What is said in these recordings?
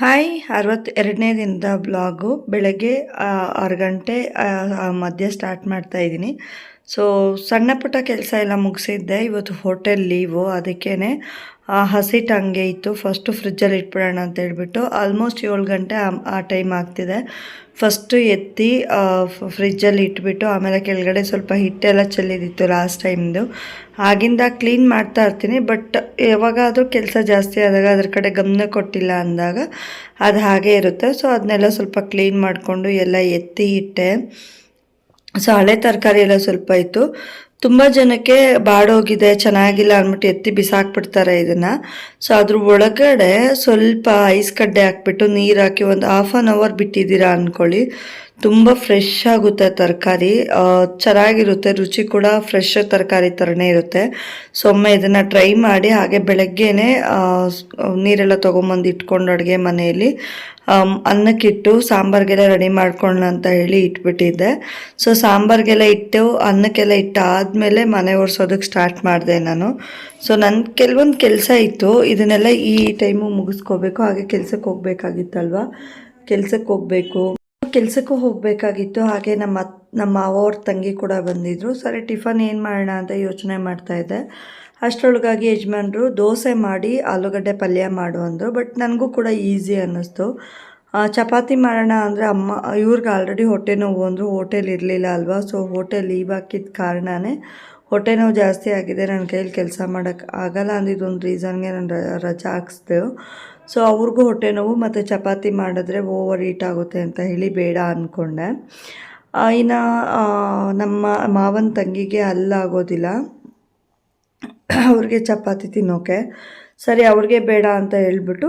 Hi ಅರವತ್ತೆರಡನೇ ದಿನದ blog ಬೆಳಗ್ಗೆ ಆರು ಗಂಟೆ ಮಧ್ಯ ಸ್ಟಾರ್ಟ್ ಮಾಡ್ತಾ ಇದ್ದೀನಿ. ಸೊ ಸಣ್ಣ ಪುಟ್ಟ ಕೆಲಸ ಎಲ್ಲ ಮುಗಿಸಿದ್ದೆ. ಇವತ್ತು ಹೋಟೆಲ್ ಲೀವು ಅದಕ್ಕೇ ಹಸಿಟ್ಟು ಹಂಗೆ ಇತ್ತು. ಫಸ್ಟು ಫ್ರಿಜ್ಜಲ್ಲಿ ಇಟ್ಬಿಡೋಣ ಅಂತ ಹೇಳ್ಬಿಟ್ಟು ಆಲ್ಮೋಸ್ಟ್ ಏಳು ಗಂಟೆ ಆ- ಟೈಮ್ ಆಗ್ತಿದೆ. ಫಸ್ಟು ಎತ್ತಿ ಫ್ರಿಜ್ಜಲ್ಲಿ ಇಟ್ಬಿಟ್ಟು ಆಮೇಲೆ ಕೆಳಗಡೆ ಸ್ವಲ್ಪ ಹಿಟ್ಟೆಲ್ಲ ಚೆಲ್ಲಿದ್ದಿತ್ತು ಲಾಸ್ಟ್ ಟೈಮ್ದು ಆಗಿಂದ ಕ್ಲೀನ್ ಮಾಡ್ತಾ ಇರ್ತೀನಿ ಬಟ್ ಯಾವಾಗಾದರೂ ಕೆಲಸ ಜಾಸ್ತಿ ಆದಾಗ ಅದ್ರ ಕಡೆ ಗಮನ ಕೊಟ್ಟಿಲ್ಲ ಅಂದಾಗ ಅದು ಹಾಗೆ ಇರುತ್ತೆ. ಸೊ ಅದನ್ನೆಲ್ಲ ಸ್ವಲ್ಪ ಕ್ಲೀನ್ ಮಾಡಿಕೊಂಡು ಎಲ್ಲ ಎತ್ತಿ ಇಟ್ಟೆ ಸೊ ಹಳೆ ತರಕಾರಿ ಎಲ್ಲ ಸ್ವಲ್ಪ ಇತ್ತು. ತುಂಬ ಜನಕ್ಕೆ ಬಾಡೋಗಿದೆ, ಚೆನ್ನಾಗಿಲ್ಲ ಅಂದ್ಬಿಟ್ಟು ಎತ್ತಿ ಬಿಸಾಕ್ಬಿಡ್ತಾರೆ ಇದನ್ನು. ಸೊ ಅದ್ರ ಒಳಗಡೆ ಸ್ವಲ್ಪ ಐಸ್ ಕಡ್ಡೆ ಹಾಕ್ಬಿಟ್ಟು ನೀರು ಹಾಕಿ ಒಂದು ಹಾಫ್ ಆನ್ ಅವರ್ ಬಿಟ್ಟಿದ್ದೀರಾ ಅಂದ್ಕೊಳ್ಳಿ ತುಂಬ ಫ್ರೆಶ್ ಆಗುತ್ತೆ ತರಕಾರಿ. ಚೆನ್ನಾಗಿರುತ್ತೆ, ರುಚಿ ಕೂಡ ಫ್ರೆಶ್ ತರಕಾರಿ ಥರನೇ ಇರುತ್ತೆ. ಸೊ ಒಮ್ಮೆ ಇದನ್ನು ಟ್ರೈ ಮಾಡಿ ಹಾಗೆ ಬೆಳಗ್ಗೆನೆ ನೀರೆಲ್ಲ ತೊಗೊಂಬಂದು ಇಟ್ಕೊಂಡು ಅಡುಗೆ ಮನೆಯಲ್ಲಿ ಅನ್ನಕ್ಕಿಟ್ಟು ಸಾಂಬಾರಿಗೆಲ್ಲ ರೆಡಿ ಮಾಡ್ಕೊಳ್ಳೋಣ ಅಂತ ಹೇಳಿ ಇಟ್ಬಿಟ್ಟಿದ್ದೆ. ಸೊ ಸಾಂಬಾರಿಗೆಲ್ಲ ಇಟ್ಟು, ಅನ್ನಕ್ಕೆಲ್ಲ ಇಟ್ಟು ಆದಮೇಲೆ ಮನೆ ಒರೆಸೋದಕ್ಕೆ ಸ್ಟಾರ್ಟ್ ಮಾಡಿದೆ ನಾನು. ಸೊ ನನ್ನ ಕೆಲವೊಂದು ಕೆಲಸ ಇತ್ತು. ಇದನ್ನೆಲ್ಲ ಈ ಟೈಮು ಮುಗಿಸ್ಕೋಬೇಕು. ಹಾಗೆ ಕೆಲಸಕ್ಕೆ ಹೋಗ್ಬೇಕಾಗಿತ್ತಲ್ವ? ಕೆಲ್ಸಕ್ಕೆ ಹೋಗಬೇಕು. ಕೆಲಸಕ್ಕೂ ಹೋಗಬೇಕಾಗಿತ್ತು. ಹಾಗೆ ನಮ್ಮ ನಮ್ಮ ಅವ್ರ ತಂಗಿ ಕೂಡ ಬಂದಿದ್ದರು ಸರಿ, ಟಿಫನ್ ಏನು ಮಾಡೋಣ ಅಂತ ಯೋಚನೆ ಮಾಡ್ತಾ ಇದ್ದೆ. ಅಷ್ಟರೊಳಗಾಗಿ ಯಜಮಾನ್ರು ದೋಸೆ ಮಾಡಿ ಆಲೂಗಡ್ಡೆ ಪಲ್ಯ ಮಾಡು ಅಂದರು. ಬಟ್ ನನಗೂ ಕೂಡ ಈಸಿ ಅನ್ನಿಸ್ತು. ಚಪಾತಿ ಮಾಡೋಣ ಅಂದರೆ ಅಮ್ಮ, ಇವ್ರಿಗೆ ಆಲ್ರೆಡಿ ಹೊಟ್ಟೆ ನೋವು ಅಂದರು ಹೋಟೆಲ್ ಇರಲಿಲ್ಲ ಅಲ್ವಾ? ಸೊ ಹೋಟೆಲ್ ಲೀವ್ ಹಾಕಿದ ಕಾರಣನೇ ಹೊಟ್ಟೆ ನೋವು ಜಾಸ್ತಿ ಆಗಿದೆ. ನನ್ನ ಕೈಯಲ್ಲಿ ಕೆಲಸ ಮಾಡೋಕ್ಕೆ ಆಗಲ್ಲ ಅಂದಿದ್ದೊಂದು ರೀಸನ್ಗೆ ನಾನು ರಜಾ ಹಾಕ್ಸ್ದೆ. ಸೊ ಅವ್ರಿಗೂ ಹೊಟ್ಟೆ ನೋವು ಮತ್ತು ಚಪಾತಿ ಮಾಡಿದ್ರೆ ಓವರ್ ಈಟ್ ಆಗುತ್ತೆ ಅಂತ ಹೇಳಿ ಬೇಡ ಅಂದ್ಕೊಂಡೆ ಇನ್ನು ನಮ್ಮ ಮಾವನ ತಂಗಿಗೆ ಅಲ್ಲಾಗೋದಿಲ್ಲ ಅವ್ರಿಗೆ ಚಪಾತಿ ತಿನ್ನೋಕೆ. ಸರಿ, ಅವ್ರಿಗೆ ಬೇಡ ಅಂತ ಹೇಳ್ಬಿಟ್ಟು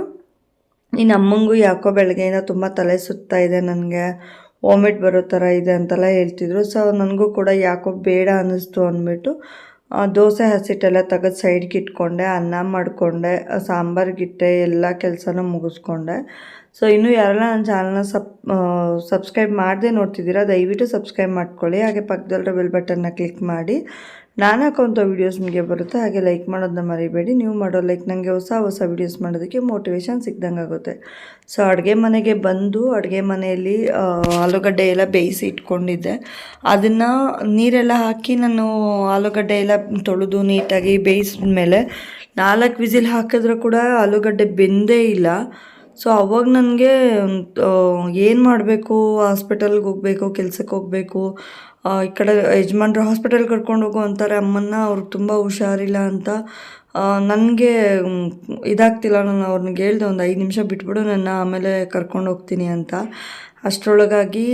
ಇನ್ನು ಅಮ್ಮಂಗೂ ಯಾಕೋ ಬೆಳಗ್ಗೆಯಿಂದ ತುಂಬ ತಲೆ ಸುತ್ತಾ ಇದೆ, ನನಗೆ ವಾಮಿಟ್ ಬರೋ ಥರ ಇದೆ ಅಂತೆಲ್ಲ ಹೇಳ್ತಿದ್ರು. ಸೊ ನನಗೂ ಕೂಡ ಯಾಕೋ ಬೇಡ ಅನ್ನಿಸ್ತು ಅಂದ್ಬಿಟ್ಟು ದೋಸೆ ಹಸಿಟ್ಟೆಲ್ಲ ತೆಗೆದು ಸೈಡ್ಗೆ ಇಟ್ಕೊಂಡೆ, ಅನ್ನ ಮಾಡಿಕೊಂಡೆ ಸಾಂಬಾರ್ಗಿಟ್ಟೆ ಎಲ್ಲ ಕೆಲಸನೂ ಮುಗಿಸ್ಕೊಂಡೆ. ಸೊ ಇನ್ನೂ ಯಾರೆಲ್ಲ ನನ್ನ ಚಾನಲ್ನ ಸಬ್ ಸಬ್ಸ್ಕ್ರೈಬ್ ಮಾಡದೆ ನೋಡ್ತಿದ್ದೀರಾ, ದಯವಿಟ್ಟು ಸಬ್ಸ್ಕ್ರೈಬ್ ಮಾಡ್ಕೊಳ್ಳಿ. ಹಾಗೆ ಪಕ್ಕದಲ್ಲಿರೋ ಬೆಲ್ ಬಟನ್ನ ಕ್ಲಿಕ್ ಮಾಡಿ. ನಾನು ಹಾಕೋಂಥ ವೀಡಿಯೋಸ್ ನಿಮಗೆ ಬರುತ್ತೆ, ಹಾಗೆ ಲೈಕ್ ಮಾಡೋದನ್ನ ಮರಿಬೇಡಿ. ನೀವು ಮಾಡೋ ಲೈಕ್ ನನಗೆ ಹೊಸ ಹೊಸ ವೀಡಿಯೋಸ್ ಮಾಡೋದಕ್ಕೆ ಮೋಟಿವೇಶನ್ ಸಿಕ್ದಂಗೆ ಆಗುತ್ತೆ. ಸೊ ಅಡುಗೆ ಮನೆಗೆ ಬಂದು, ಅಡುಗೆ ಮನೆಯಲ್ಲಿ ಆಲೂಗಡ್ಡೆ ಎಲ್ಲ ಬೇಯಿಸಿ ಇಟ್ಕೊಂಡಿದ್ದೆ. ಅದನ್ನು ನೀರೆಲ್ಲ ಹಾಕಿ ನಾನು ಆಲೂಗಡ್ಡೆ ಎಲ್ಲ ತೊಳೆದು ನೀಟಾಗಿ ಬೇಯಿಸಿದ ಮೇಲೆ ನಾಲ್ಕು ವಿಸಿಲ್ ಹಾಕಿದ್ರೂ ಕೂಡ ಆಲೂಗಡ್ಡೆ ಬೆಂದೇ ಇಲ್ಲ. ಸೊ ಅವಾಗ ನನಗೆ ಏನು ಮಾಡಬೇಕು? ಹಾಸ್ಪಿಟಲ್ಗೆ ಹೋಗಬೇಕು ಕೆಲ್ಸಕ್ಕೆ ಹೋಗಬೇಕು. ಈ ಕಡೆ ಯಜಮಾನ್ರು ಹಾಸ್ಪಿಟಲ್ ಕರ್ಕೊಂಡು ಹೋಗು ಅಂತಾರೆ. ಅಮ್ಮನ್ನ ಅವ್ರಿಗೆ ತುಂಬ ಹುಷಾರಿಲ್ಲ ಅಂತ. ನನಗೆ ಇದಾಗ್ತಿಲ್ಲ. ನಾನು ಅವ್ರನ್ನ ಹೇಳ್ದೆ ಒಂದು ಐದು ನಿಮಿಷ ಬಿಟ್ಬಿಡು, ನನ್ನ ಆಮೇಲೆ ಕರ್ಕೊಂಡು ಹೋಗ್ತೀನಿ ಅಂತ. ಅಷ್ಟರೊಳಗಾಗಿ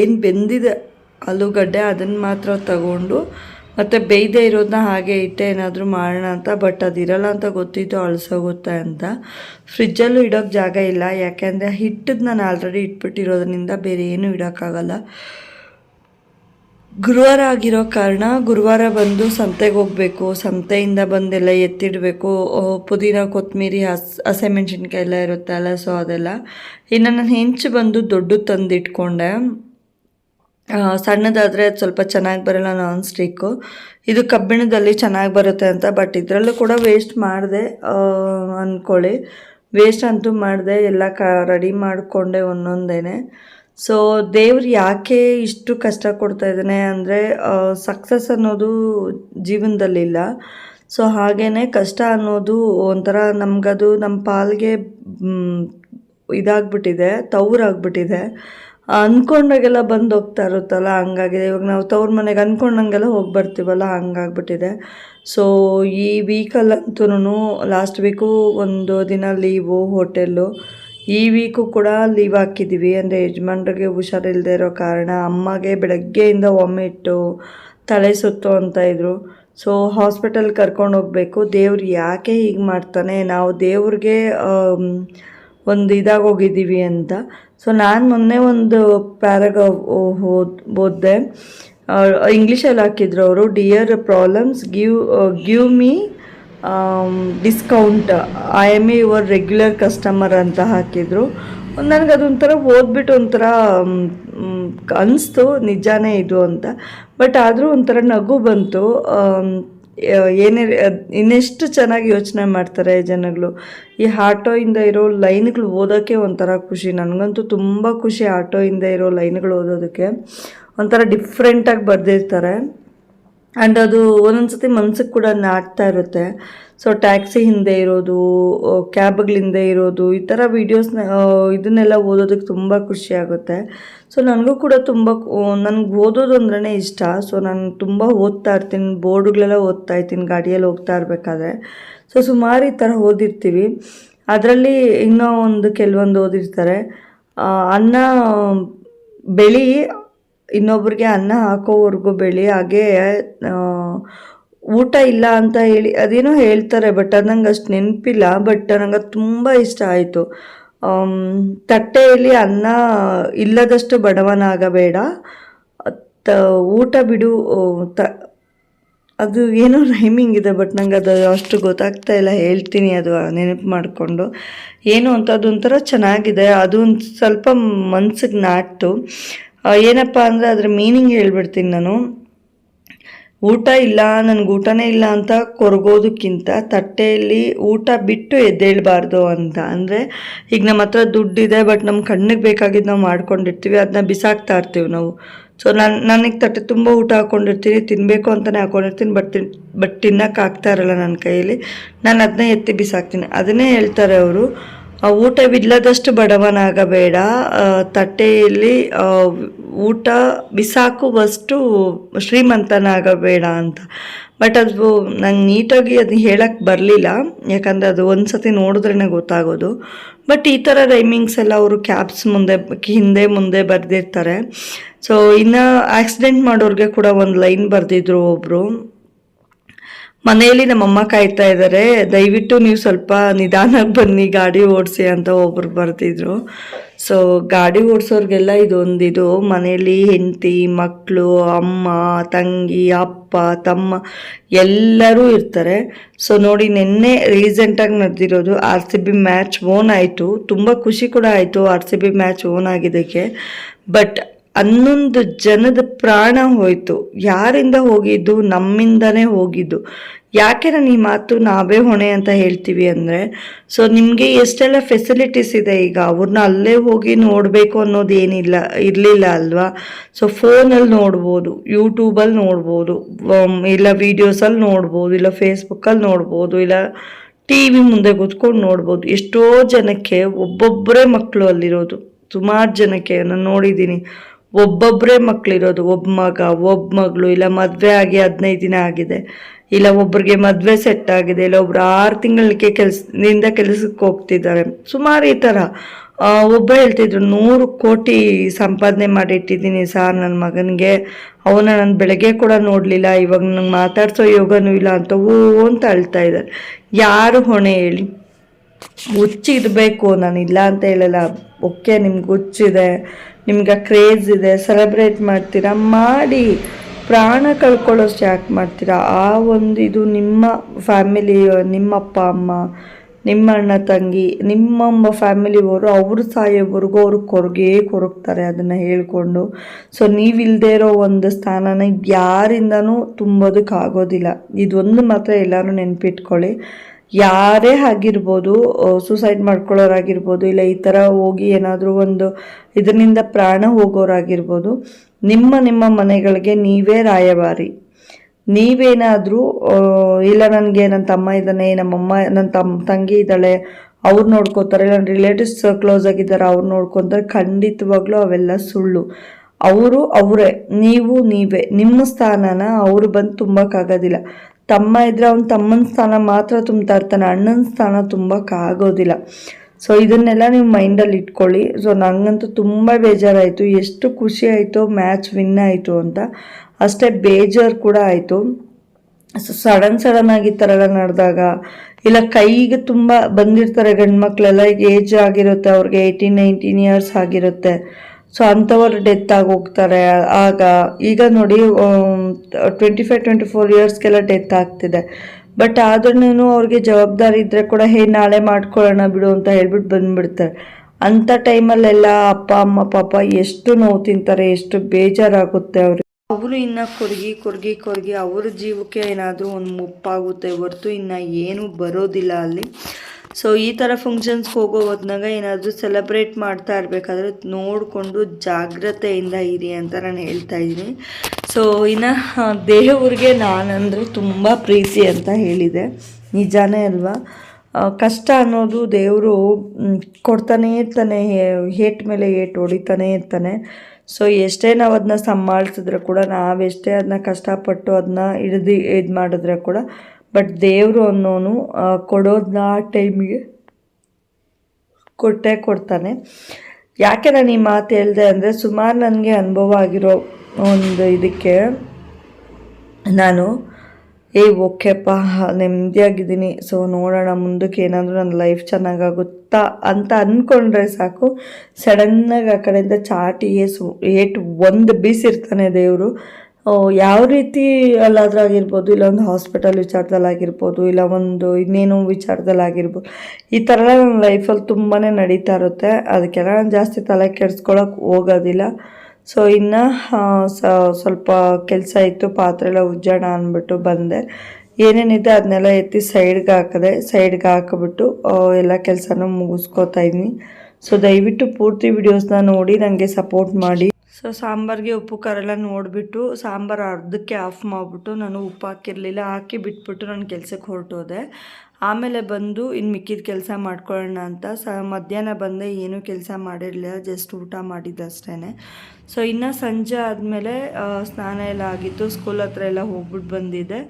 ಏನು ಬೆಂದಿದೆ? ಆಲೂಗಡ್ಡೆ ಅದನ್ನು ಮಾತ್ರ ತಗೊಂಡು ಮತ್ತು ಬೇಯ್ದೇ ಇರೋದನ್ನ ಹಾಗೆ ಇಟ್ಟೆ ಏನಾದರೂ ಮಾಡೋಣ ಅಂತ, ಬಟ್ ಅದಿರಲ್ಲ ಅಂತ ಗೊತ್ತಿತ್ತು ಅಳಿಸೋಗುತ್ತೆ ಅಂತ. ಫ್ರಿಜ್ಜಲ್ಲೂ ಇಡೋಕ್ಕೆ ಜಾಗ ಇಲ್ಲ, ಯಾಕೆಂದರೆ ಹಿಟ್ಟದ್ದು ನಾನು ಆಲ್ರೆಡಿ ಇಟ್ಬಿಟ್ಟಿರೋದ್ರಿಂದ ಬೇರೆ ಏನೂ ಇಡೋಕ್ಕಾಗಲ್ಲ. ಗುರುವಾರ ಆಗಿರೋ ಕಾರಣ ಗುರುವಾರ ಬಂದು ಸಂತೆಗೆ ಹೋಗಬೇಕು, ಸಂತೆಯಿಂದ ಬಂದೆಲ್ಲ ಎತ್ತಿಡಬೇಕು. ಪುದೀನ ಕೊತ್ತಂಬರಿ ಹಸ್ ಹಸಿಮೆಣ್ಸಿನ್ಕಾಯಿ ಎಲ್ಲ ಇರುತ್ತಲ್ಲ, ಸೊ ಅದೆಲ್ಲ. ಇನ್ನು ನಾನು ಹೆಂಚು ಬಂದು ದೊಡ್ಡ ತಂದಿಟ್ಕೊಂಡೆ. ಸಣ್ಣದಾದರೆ ಅದು ಸ್ವಲ್ಪ ಚೆನ್ನಾಗಿ ಬರೋಲ್ಲ ನಾನ್ ಸ್ಟಿಕ್ಕು ಇದು ಕಬ್ಬಿಣದಲ್ಲಿ ಚೆನ್ನಾಗಿ ಬರುತ್ತೆ ಅಂತ ಬಟ್ ಇದರಲ್ಲೂ ಕೂಡ ವೇಸ್ಟ್ ಮಾಡಿದೆ ಅಂದ್ಕೊಳ್ಳಿ ವೇಸ್ಟ್ ಅಂತೂ ಮಾಡಿದೆ, ಎಲ್ಲ ಕ ರೆಡಿ ಮಾಡಿಕೊಂಡೆ ಒಂದೊಂದೇನೆ. ಸೊ ದೇವ್ರು ಯಾಕೆ ಇಷ್ಟು ಕಷ್ಟ ಕೊಡ್ತಾ ಇದ್ದಾನೆ ಅಂದರೆ ಸಕ್ಸಸ್ ಅನ್ನೋದು ಜೀವನದಲ್ಲಿಲ್ಲ. ಸೊ ಹಾಗೇ ಕಷ್ಟ ಅನ್ನೋದು ಒಂಥರ ನಮಗದು ನಮ್ಮ ಪಾಲ್ಗೆ ಇದಾಗ್ಬಿಟ್ಟಿದೆ, ತವ್ರಾಗ್ಬಿಟ್ಟಿದೆ. ಅಂದ್ಕೊಂಡಾಗೆಲ್ಲ ಬಂದು ಹೋಗ್ತಾ ಇರುತ್ತಲ್ಲ, ಹಂಗಾಗಿದೆ. ಇವಾಗ ನಾವು ತವ್ರ ಮನೆಗೆ ಅಂದ್ಕೊಂಡಂಗೆಲ್ಲ ಹೋಗಿ ಬರ್ತೀವಲ್ಲ, ಹಂಗಾಗ್ಬಿಟ್ಟಿದೆ. ಸೊ ಈ ವೀಕಲ್ಲಂತೂ ಲಾಸ್ಟ್ ವೀಕು ಒಂದು ದಿನ ಲೀವು ಹೋಟೆಲ್ಲು ಈ ವೀಕು ಕೂಡ ಲೀವ್ ಹಾಕಿದ್ದೀವಿ ಅಂದರೆ ಯಜಮಾನ್ರಿಗೆ ಹುಷಾರಿಲ್ಲದೆ ಇರೋ ಕಾರಣ ಅಮ್ಮಗೆ ಬೆಳಗ್ಗೆಯಿಂದ ವಾಮಿಟ್ಟು ತಲೆ ಸುತ್ತು ಅಂತ ಇದ್ದರು ಸೊ ಹಾಸ್ಪಿಟಲ್ ಕರ್ಕೊಂಡು ಹೋಗಬೇಕು. ದೇವ್ರು ಯಾಕೆ ಹೀಗೆ ಮಾಡ್ತಾನೆ? ನಾವು ದೇವ್ರಿಗೆ ಒಂದು ಇದಾಗೋಗಿದ್ದೀವಿ ಅಂತ. ಸೊ ನಾನು ಮೊನ್ನೆ ಒಂದು ಪ್ಯಾರಾಗ್ರಾಫ್ ಓದ್ ಓದಿದೆ. ಇಂಗ್ಲೀಷಲ್ಲಿ ಹಾಕಿದ್ರು ಅವರು dear problems give give me discount I am your regular customer ಅಂತ ಹಾಕಿದರು. ನನಗೆ ಅದೊಂಥರ ಓದ್ಬಿಟ್ಟು ಒಂಥರ ಅನಿಸ್ತು. ನಿಜಾನೇ ಇದು ಅಂತ. ಬಟ್ ಆದರೂ ಒಂಥರ ನಗು ಬಂತು. ಆಮ್, ಏನೇ, ಇನ್ನೆಷ್ಟು ಚೆನ್ನಾಗಿ ಯೋಚನೆ ಮಾಡ್ತಾರೆ ಜನಗಳು. ಈ ಆಟೋಯಿಂದ ಇರೋ ಲೈನ್ಗಳು ಓದೋಕ್ಕೆ ಒಂಥರ ಖುಷಿ. ನನಗಂತೂ ತುಂಬ ಖುಷಿ ಆಟೋಯಿಂದ ಇರೋ ಲೈನ್ಗಳು ಓದೋದಕ್ಕೆ. ಒಂಥರ ಡಿಫ್ರೆಂಟಾಗಿ ಬರೆದಿರ್ತಾರೆ. ಆ್ಯಂಡ್ ಅದು ಒಂದೊಂದು ಸತಿ ಮನ್ಸಿಗೆ ಕೂಡ ನಾಟ್ತಾ ಇರುತ್ತೆ. ಸೊ ಟ್ಯಾಕ್ಸಿ ಹಿಂದೆ ಇರೋದು ಕ್ಯಾಬ್ಗಳ ಹಿಂದೆ ಇರೋದು, ಈ ಥರ ವೀಡಿಯೋಸ್ನ ಇದನ್ನೆಲ್ಲ ಓದೋದಕ್ಕೆ ತುಂಬ ಖುಷಿ ಆಗುತ್ತೆ. ಸೊ ನನಗೂ ಕೂಡ ತುಂಬ ನನಗೆ ಓದೋದು ಅಂದ್ರೇ ಇಷ್ಟ. ಸೊ ನಾನು ತುಂಬ ಓದ್ತಾ ಇರ್ತೀನಿ, ಬೋರ್ಡ್ಗಳೆಲ್ಲ ಓದ್ತಾ ಇರ್ತೀನಿ, ಗಾಡಿಯಲ್ಲಿ ಹೋಗ್ತಾ ಇರಬೇಕಾದ್ರೆ. ಸೊ ಸುಮಾರು ಈ ಥರ ಓದಿರ್ತೀವಿ. ಅದರಲ್ಲಿ ಇನ್ನೂ ಒಂದು ಕೆಲವೊಂದು ಓದಿರ್ತಾರೆ. ಅನ್ನ, ಬೆಳಿ ಇನ್ನೊಬ್ರಿಗೆ ಅನ್ನ ಹಾಕೋವರೆಗೂ ಬೆಳಿ, ಹಾಗೆ ಊಟ ಇಲ್ಲ ಅಂತ ಹೇಳಿ, ಅದೇನೋ ಹೇಳ್ತಾರೆ ಬಟ್ ಅದು ನಂಗೆ ಅಷ್ಟು ನೆನಪಿಲ್ಲ ಬಟ್ ನಂಗೆ ಅದು ತುಂಬ ಇಷ್ಟ ಆಯಿತು. ತಟ್ಟೆಯಲ್ಲಿ ಅನ್ನ ಇಲ್ಲದಷ್ಟು ಬಡವನಾಗಬೇಡ. ತ ಊಟ ಬಿಡು ತ, ಅದು ಏನೋ ರೈಮಿಂಗ್ ಇದೆ ಬಟ್ ನಂಗೆ ಅದು ಅಷ್ಟು ಗೊತ್ತಾಗ್ತಾ ಇಲ್ಲ, ಹೇಳ್ತೀನಿ ಅದು, ನೆನಪು ಮಾಡಿಕೊಂಡು. ಏನು ಅಂತ ಅದೊಂಥರ ಚೆನ್ನಾಗಿದೆ ಅದು ಒಂದು ಸ್ವಲ್ಪ ಮನ್ಸಿಗೆ ನಾಟ್ತು. ಏನಪ್ಪ ಅಂದರೆ ಅದರ ಮೀನಿಂಗ್ ಹೇಳ್ಬಿಡ್ತೀನಿ ನಾನು. ಊಟ ಇಲ್ಲ, ನನಗೆ ಊಟನೇ ಇಲ್ಲ ಅಂತ ಕೊರಗೋದಕ್ಕಿಂತ ತಟ್ಟೆಯಲ್ಲಿ ಊಟ ಬಿಟ್ಟು ಎದ್ದೇಳಬಾರ್ದು ಅಂತ. ಅಂದರೆ ಈಗ ನಮ್ಮ ಹತ್ರ ದುಡ್ಡಿದೆ ಬಟ್ ನಮ್ಮ ಕಣ್ಣಿಗೆ ಬೇಕಾಗಿದ್ದು ನಾವು ಮಾಡ್ಕೊಂಡಿರ್ತೀವಿ ಅದನ್ನ ಬಿಸಾಕ್ತಾ ಇರ್ತೀವಿ ನಾವು. ಸೊ ನಾನು, ನನಗೆ ತಟ್ಟೆ ತುಂಬ ಊಟ ಹಾಕ್ಕೊಂಡಿರ್ತೀನಿ ತಿನ್ನಬೇಕು ಅಂತಲೇ ಹಾಕ್ಕೊಂಡಿರ್ತೀನಿ ಬಟ್ ತಿನ್ ಬಟ್ ತಿನ್ನೋಕ್ಕಾಗ್ತಾ ಇರಲ್ಲ ನನ್ನ ಕೈಯಲ್ಲಿ. ನಾನು ಅದನ್ನೇ ಎತ್ತಿ ಬಿಸಾಕ್ತೀನಿ. ಅದನ್ನೇ ಹೇಳ್ತಾರೆ ಅವರು. ಊಟವಿಲ್ಲದಷ್ಟು ಬಡವನಾಗಬೇಡ. ತಟ್ಟೆಯಲ್ಲಿ ಊಟ ಬಿಸಾಕುವಷ್ಟು ಶ್ರೀಮಂತನಾಗಬೇಡ ಅಂತ. ಬಟ್ ಅದು ನಂಗೆ ನೀಟಾಗಿ ಅದು ಹೇಳಕ್ಕೆ ಬರಲಿಲ್ಲ. ಯಾಕಂದರೆ ಅದು ಒಂದು ಸತಿ ನೋಡಿದ್ರೇ ಗೊತ್ತಾಗೋದು. ಬಟ್ ಈ ಥರ ರೈಮಿಂಗ್ಸ್ ಎಲ್ಲ ಅವರು ಕ್ಯಾಬ್ಸ್ ಮುಂದೆ, ಹಿಂದೆ ಮುಂದೆ ಬರೆದಿರ್ತಾರೆ. ಸೊ ಇನ್ನು ಆಕ್ಸಿಡೆಂಟ್ ಮಾಡೋರಿಗೆ ಕೂಡ ಒಂದು ಲೈನ್ ಬರೆದಿದ್ರು ಒಬ್ಬರು ಮನೆಯಲ್ಲಿ ನಮ್ಮಮ್ಮ ಕಾಯ್ತಾ ಇದ್ದಾರೆ ದಯವಿಟ್ಟು ನೀವು ಸ್ವಲ್ಪ ನಿಧಾನಕ್ಕೆ ಬನ್ನಿ, ಗಾಡಿ ಓಡಿಸಿ ಅಂತ ಒಬ್ರು ಬರ್ತಿದ್ರು. ಸೊ ಗಾಡಿ ಓಡಿಸೋರಿಗೆಲ್ಲ ಇದು ಮನೆಯಲ್ಲಿ ಹೆಂಡತಿ ಮಕ್ಕಳು ಅಮ್ಮ, ತಂಗಿ, ಅಪ್ಪ, ತಮ್ಮ ಎಲ್ಲರೂ ಇರ್ತಾರೆ. ಸೊ ನೋಡಿ, ನಿನ್ನೆ ರೀಸೆಂಟಾಗಿ ನಡೆದಿರೋದು R C B match won ಆಯಿತು. ತುಂಬ ಖುಷಿ ಕೂಡ ಆಯಿತು R C B match won ಆಗಿದ್ದಕ್ಕೆ. ಬಟ್ ಹನ್ನೊಂದು ಜನದ ಪ್ರಾಣ ಹೋಯಿತು. ಯಾರಿಂದ ಹೋಗಿದ್ದು? ನಮ್ಮಿಂದನೇ ಹೋಗಿದ್ದು. ಯಾಕೆ ನಾನು ಈ ಮಾತು ನಾವೇ ಹೊಣೆ ಅಂತ ಹೇಳ್ತೀವಿ ಅಂದರೆ, ಸೊ ನಿಮಗೆ ಎಷ್ಟೆಲ್ಲ ಫೆಸಿಲಿಟೀಸ್ ಇದೆ ಈಗ? ಅವ್ರನ್ನ ಅಲ್ಲೇ ಹೋಗಿ ನೋಡಬೇಕು ಅನ್ನೋದು ಏನಿಲ್ಲ, ಇರಲಿಲ್ಲ ಅಲ್ವಾ? ಸೊ ಫೋನಲ್ಲಿ ನೋಡ್ಬೋದು ಯೂಟ್ಯೂಬಲ್ಲಿ ನೋಡ್ಬೋದು ಇಲ್ಲ ವೀಡಿಯೋಸಲ್ಲಿ ನೋಡ್ಬೋದು, ಇಲ್ಲ ಫೇಸ್ಬುಕ್ಕಲ್ಲಿ ನೋಡ್ಬೋದು, ಇಲ್ಲ ಟಿ ವಿ ಮುಂದೆ ಕೂತ್ಕೊಂಡು ನೋಡ್ಬೋದು. ಎಷ್ಟೋ ಜನಕ್ಕೆ ಒಬ್ಬೊಬ್ಬರೇ ಮಕ್ಕಳು ಅಲ್ಲಿರೋದು. ಸುಮಾರು ಜನಕ್ಕೆ, ನಾನು ನೋಡಿದ್ದೀನಿ. ಒಬ್ಬೊಬ್ಬರೇ ಮಕ್ಕಳಿರೋದು ಒಬ್ಬ ಮಗ, ಒಬ್ಬ ಮಗಳು, ಇಲ್ಲ ಮದುವೆ ಆಗಿ ಹದಿನೈದು ದಿನ ಆಗಿದೆ, ಇಲ್ಲ ಒಬ್ಬರಿಗೆ ಮದುವೆ ಸೆಟ್ ಆಗಿದೆ, ಇಲ್ಲ ಒಬ್ರು ಆರು ತಿಂಗಳಿಗೆ ಕೆಲ್ಸದಿಂದ ಕೆಲಸಕ್ಕೆ ಹೋಗ್ತಿದ್ದಾರೆ. ಸುಮಾರು ಈ ಥರ. ಒಬ್ಬ ಹೇಳ್ತಿದ್ರು, ನೂರು ಕೋಟಿ ಸಂಪಾದನೆ ಮಾಡಿಟ್ಟಿದ್ದೀನಿ ಸರ್ ನನ್ನ ಮಗನಿಗೆ, ಅವನ ನಾನು ಬೆಳಗ್ಗೆ ಕೂಡ ನೋಡಲಿಲ್ಲ, ಇವಾಗ ನಂಗೆ ಮಾತಾಡ್ಸೋ ಯೋಗನೂ ಇಲ್ಲ ಅಂತ ಓ ಅಂತ ಅಳ್ತಾ ಇದ್ದಾರೆ. ಯಾರು ಹೊಣೆ ಹೇಳಿ? ಹುಚ್ಚಿರಬೇಕು ನಾನು ಇಲ್ಲ ಅಂತ ಹೇಳಲ್ಲ. ಓಕೆ, ನಿಮ್ಗೆ ಹುಚ್ಚಿದೆ. ನಿಮ್ಗೆ ಕ್ರೇಜ್ ಇದೆ ಸೆಲೆಬ್ರೇಟ್ ಮಾಡ್ತೀರಾ? ಮಾಡಿ, ಪ್ರಾಣ ಕಳ್ಕೊಳ್ಳೋಷ್ಟು ಯಾಕೆ ಮಾಡ್ತೀರಾ? ಆ ಒಂದು ಇದು ನಿಮ್ಮ ಫ್ಯಾಮಿಲಿ ನಿಮ್ಮ ಅಪ್ಪ, ಅಮ್ಮ, ನಿಮ್ಮ ಅಣ್ಣ, ತಂಗಿ ನಿಮ್ಮಮ್ಮ ಫ್ಯಾಮಿಲಿಯವರು ಅವರು ಸಾಯೋವರೆಗೂ ಅವರು ಕೊರಗೇ ಕೊರಗ್ತಾರೆ ಅದನ್ನು ಹೇಳಿಕೊಂಡು. ಸೊ ನೀವಿಲ್ಲದೆ ಇರೋ ಒಂದು ಸ್ಥಾನನ ಯಾರಿಂದನೂ ತುಂಬೋದಕ್ಕಾಗೋದಿಲ್ಲ. ಇದೊಂದು ಮಾತ್ರ ಎಲ್ಲರೂ ನೆನ್ಪಿಟ್ಕೊಳ್ಳಿ. ಯಾರೇ ಆಗಿರ್ಬೋದು ಸೂಸೈಡ್ ಮಾಡ್ಕೊಳ್ಳೋರಾಗಿರ್ಬೋದು, ಇಲ್ಲ ಈ ಥರ ಹೋಗಿ ಏನಾದರೂ ಒಂದು ಇದರಿಂದ ಪ್ರಾಣ ಹೋಗೋರಾಗಿರ್ಬೋದು, ನಿಮ್ಮ ನಿಮ್ಮ ಮನೆಗಳಿಗೆ ನೀವೇ ರಾಯಭಾರಿ. ನೀವೇನಾದರೂ ಇಲ್ಲ ನನಗೆ ನನ್ನ ತಮ್ಮ ಇದ್ದಾನೆ, ನಮ್ಮಮ್ಮ ನನ್ನ ತಮ್ಮ ತಂಗಿ ಇದ್ದಾಳೆ, ಅವ್ರು ನೋಡ್ಕೋತಾರೆ ನನ್ನ ರಿಲೇಟಿವ್ಸ್ ಕ್ಲೋಸ್ ಆಗಿದ್ದಾರೆ, ಅವ್ರು ನೋಡ್ಕೊತಾರೆ, ಖಂಡಿತವಾಗ್ಲೂ ಅವೆಲ್ಲ ಸುಳ್ಳು. ಅವರು ಅವರೇ, ನೀವು ನೀವೇ, ನಿಮ್ಮ ಸ್ಥಾನನ ಅವರು ಬಂದು ತುಂಬಕ್ಕಾಗೋದಿಲ್ಲ. ತಮ್ಮ ಇದ್ದರೆ ಅವ್ನ ತಮ್ಮನ ಸ್ಥಾನ ಮಾತ್ರ ತುಂಬ್ತಾ ಇರ್ತಾನೆ. ಅಣ್ಣನ ಸ್ಥಾನ ತುಂಬಕ್ಕಾಗೋದಿಲ್ಲ ಸೊ ಇದನ್ನೆಲ್ಲ ನೀವು ಮೈಂಡಲ್ಲಿ ಇಟ್ಕೊಳ್ಳಿ. ಸೊ ನನಗಂತೂ ತುಂಬ ಬೇಜಾರಾಯಿತು. ಎಷ್ಟು ಖುಷಿ ಆಯಿತು ಮ್ಯಾಚ್ ವಿನ್ ಆಯಿತು ಅಂತ. ಅಷ್ಟೇ ಬೇಜಾರು ಕೂಡ ಆಯಿತು. ಸೊ ಸಡನ್ ಸಡನ್ ಆಗಿ ಥರ ಎಲ್ಲ ನಡೆದಾಗ, ಇಲ್ಲ ಕೈಗೆ ತುಂಬ ಬಂದಿರ್ತಾರೆ ಗಂಡು ಮಕ್ಕಳೆಲ್ಲ ಏಜ್ ಆಗಿರುತ್ತೆ, ಅವ್ರಿಗೆ ಏಯ್ಟೀನ್ ನೈನ್ಟೀನ್ ಇಯರ್ಸ್ ಆಗಿರುತ್ತೆ. ಸೊ ಅಂಥವ್ರು ಡೆತ್ ಹೋಗ್ತಾರೆ ಆಗ, ಈಗ ನೋಡಿ ಟ್ವೆಂಟಿ ಫೈವ್ ಟ್ವೆಂಟಿ ಫೋರ್ ಇಯರ್ಸ್ಗೆಲ್ಲ ಡೆತ್ ಆಗ್ತಿದೆ. ಬಟ್ ಆದ್ರೂ ಅವ್ರಿಗೆ ಜವಾಬ್ದಾರಿ ಇದ್ದರೆ ಕೂಡ, ಹೇ, ನಾಳೆ ಮಾಡ್ಕೊಳ್ಳೋಣ ಬಿಡು ಅಂತ ಹೇಳ್ಬಿಟ್ಟು ಬಂದುಬಿಡ್ತಾರೆ. ಅಂಥ ಟೈಮಲ್ಲೆಲ್ಲ ಅಪ್ಪ, ಅಮ್ಮ, ಪಾಪ ಎಷ್ಟು ನೋವು ತಿಂತಾರೆ, ಎಷ್ಟು ಬೇಜಾರಾಗುತ್ತೆ ಅವ್ರಿಗೆ. ಅವರು ಇನ್ನು ಕೊರಗಿ ಕೊರಗಿ ಕೊರಗಿ ಅವ್ರ ಜೀವಕ್ಕೆ ಏನಾದರೂ ಒಂದು ಮುಪ್ಪಾಗುತ್ತೆ ಹೊರತು ಇನ್ನು ಏನೂ ಬರೋದಿಲ್ಲ ಅಲ್ಲಿ. ಸೊ ಈ ಥರ ಫಂಕ್ಷನ್ಸ್ಗೆ ಹೋಗೋ ಹೊತ್ನಾಗ ಏನಾದರೂ ಸೆಲೆಬ್ರೇಟ್ ಮಾಡ್ತಾ ಇರಬೇಕಾದ್ರೆ ನೋಡಿಕೊಂಡು ಜಾಗ್ರತೆಯಿಂದ ಇರಿ ಅಂತ ನಾನು ಹೇಳ್ತಾ ಇದ್ದೀನಿ. ಸೊ ಇನ್ನು ದೇವ್ರಿಗೆ ನಾನಂದರೆ ತುಂಬ ಪ್ರೀತಿ ಅಂತ ಹೇಳಿದೆ. ನಿಜಾನೇ ಅಲ್ವಾ? ಕಷ್ಟ ಅನ್ನೋದು ದೇವರು ಕೊಡ್ತಾನೇ ಇರ್ತಾನೆ ಏಟ್ ಮೇಲೆ ಏಟ್ ಹೊಡಿತಾನೆ ಇರ್ತಾನೆ. ಸೊ ಎಷ್ಟೇ ನಾವು ಅದನ್ನ ಸಂಭಾಳಿಸಿದ್ರೆ ಕೂಡ ನಾವೆಷ್ಟೇ ಅದನ್ನ ಕಷ್ಟಪಟ್ಟು ಅದನ್ನ ಹಿಡಿದು, ಇದು ಮಾಡಿದ್ರೆ ಕೂಡ ಬಟ್ ದೇವರು ಅನ್ನೋನು ಕೊಡೋದನ್ನ ಆ ಟೈಮಿಗೆ ಕೊಟ್ಟೇ ಕೊಡ್ತಾನೆ. ಯಾಕೆ ನಾನು ಈ ಮಾತು ಹೇಳಿದೆ ಅಂದರೆ, ಸುಮಾರು ನನಗೆ ಅನುಭವ ಆಗಿರೋ ಒಂದು ಇದಕ್ಕೆ ನಾನು ಏ ಓಕೆಪ್ಪ, ನೆಮ್ಮದಿಯಾಗಿದ್ದೀನಿ. ಸೊ ನೋಡೋಣ, ಮುಂದಕ್ಕೆ ಏನಾದರೂ ನನ್ನ ಲೈಫ್ ಚೆನ್ನಾಗಾಗುತ್ತಾ? ಅಂತ ಅಂದ್ಕೊಂಡ್ರೆ ಸಾಕು. ಸಡನ್ನಾಗಿ ಆ ಕಡೆಯಿಂದ ಚಾಟಿ ಸು ಏಟ್, ಒಂದು ಬೀಸಿರ್ತಾನೆ ದೇವರು. ಯಾವ ರೀತಿ ಅಲ್ಲಾದ್ರೂ ಆಗಿರ್ಬೋದು ಇಲ್ಲ ಒಂದು ಹಾಸ್ಪಿಟಲ್ ವಿಚಾರದಲ್ಲಿ ಆಗಿರ್ಬೋದು ಇಲ್ಲ ಒಂದು ಇನ್ನೇನು ವಿಚಾರದಲ್ಲಿ ಆಗಿರ್ಬೋದು ಈ ಥರ ನನ್ನ ಲೈಫಲ್ಲಿ ತುಂಬಾ ನಡೀತಾ ಇರುತ್ತೆ. ಅದಕ್ಕೆಲ್ಲ ನಾನು ಜಾಸ್ತಿ ತಲೆ ಕೆಡ್ಸ್ಕೊಳಕ್ಕೆ ಹೋಗೋದಿಲ್ಲ. ಸೊ ಇನ್ನು ಸ್ವಲ್ಪ ಕೆಲಸ ಇತ್ತು, ಪಾತ್ರೆ ಎಲ್ಲ ಉಜ್ಜೋಣ ಅಂದ್ಬಿಟ್ಟು ಬಂದೆ. ಏನೇನಿದೆ ಅದನ್ನೆಲ್ಲ ಎತ್ತಿ ಸೈಡ್ಗೆ ಹಾಕಿದೆ ಸೈಡ್ಗೆ ಹಾಕಿಬಿಟ್ಟು ಎಲ್ಲ ಕೆಲಸನೂ ಮುಗಿಸ್ಕೋತಾ ಇದ್ದೀನಿ ಸೊ ದಯವಿಟ್ಟು ಪೂರ್ತಿ ವಿಡಿಯೋಸ್ನ ನೋಡಿ ನನಗೆ ಸಪೋರ್ಟ್ ಮಾಡಿ. ಸೊ ಸಾಂಬಾರಿಗೆ ಉಪ್ಪು, ಖಾರ ಎಲ್ಲ ನೋಡಿಬಿಟ್ಟು, ಸಾಂಬಾರು ಅರ್ಧಕ್ಕೆ ಆಫ್ ಮಾಡಿಬಿಟ್ಟು, ನಾನು ಉಪ್ಪು ಹಾಕಿರಲಿಲ್ಲ, ಹಾಕಿ ಬಿಟ್ಬಿಟ್ಟು ನಾನು ಕೆಲಸಕ್ಕೆ ಹೊರಟೋದೆ. ಆಮೇಲೆ ಬಂದು ಇನ್ನು ಮಿಕ್ಕಿದ ಕೆಲಸ ಮಾಡ್ಕೊಳ್ಳೋಣ ಅಂತ. ಸ, ಮಧ್ಯಾಹ್ನ ಬಂದೆ ಏನೂ ಕೆಲಸ ಮಾಡಿರಲಿಲ್ಲ, ಜಸ್ಟ್ ಊಟ ಮಾಡಿದ್ದಷ್ಟೇ ಸೊ, ಇನ್ನು ಸಂಜೆ ಆದಮೇಲೆ ಸ್ನಾನ ಎಲ್ಲ ಆಗಿತ್ತು ಸ್ಕೂಲ್ ಹತ್ರ ಎಲ್ಲ ಹೋಗ್ಬಿಟ್ಟು ಬಂದಿದ್ದೆ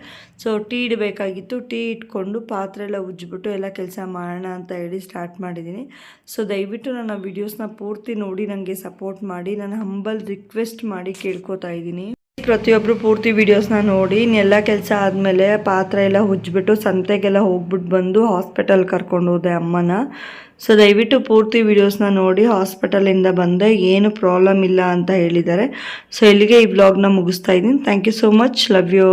ಸೊ, ಟೀ ಇಡಬೇಕಾಗಿತ್ತು, ಟೀ ಇಟ್ಕೊಂಡು ಪಾತ್ರೆ ಎಲ್ಲ ಉಜ್ಜಿಬಿಟ್ಟು ಎಲ್ಲ ಕೆಲಸ ಮಾಡೋಣ ಅಂತ ಹೇಳಿ ಸ್ಟಾರ್ಟ್ ಮಾಡಿದ್ದೀನಿ. ಸೊ, ದಯವಿಟ್ಟು ನನ್ನ ವೀಡಿಯೋಸ್ನ ಪೂರ್ತಿ ನೋಡಿ ನನಗೆ ಸಪೋರ್ಟ್ ಮಾಡಿ ನಾನು ಹಂಬಲ್ ರಿಕ್ವೆಸ್ಟ್ ಮಾಡಿ ಕೇಳ್ಕೊತಾ ಇದ್ದೀನಿ. ಪ್ರತಿಯೊಬ್ಬರು ಪೂರ್ತಿ ವೀಡಿಯೋಸ್ನ ನೋಡಿ, ಇನ್ನೆಲ್ಲ ಕೆಲಸ ಆದಮೇಲೆ ಪಾತ್ರೆ ಎಲ್ಲ ಉಜ್ಜಿಬಿಟ್ಟು ಸಂತೆಗೆಲ್ಲ ಹೋಗ್ಬಿಟ್ಟು ಬಂದು ಹಾಸ್ಪಿಟಲ್ ಕರ್ಕೊಂಡು ಹೋದೆ ಅಮ್ಮನ. ಸೊ ದಯವಿಟ್ಟು ಪೂರ್ತಿ ವೀಡಿಯೋಸ್ನ ನೋಡಿ ಹಾಸ್ಪಿಟಲಿಂದ ಬಂದೆ. ಏನು ಪ್ರಾಬ್ಲಮ್ ಇಲ್ಲ ಅಂತ ಹೇಳಿದ್ದಾರೆ. ಸೊ ಇಲ್ಲಿಗೆ ಈ ವ್ಲಾಗ್ನ ಮುಗಿಸ್ತಾ ಇದ್ದೀನಿ. Thank you so much love you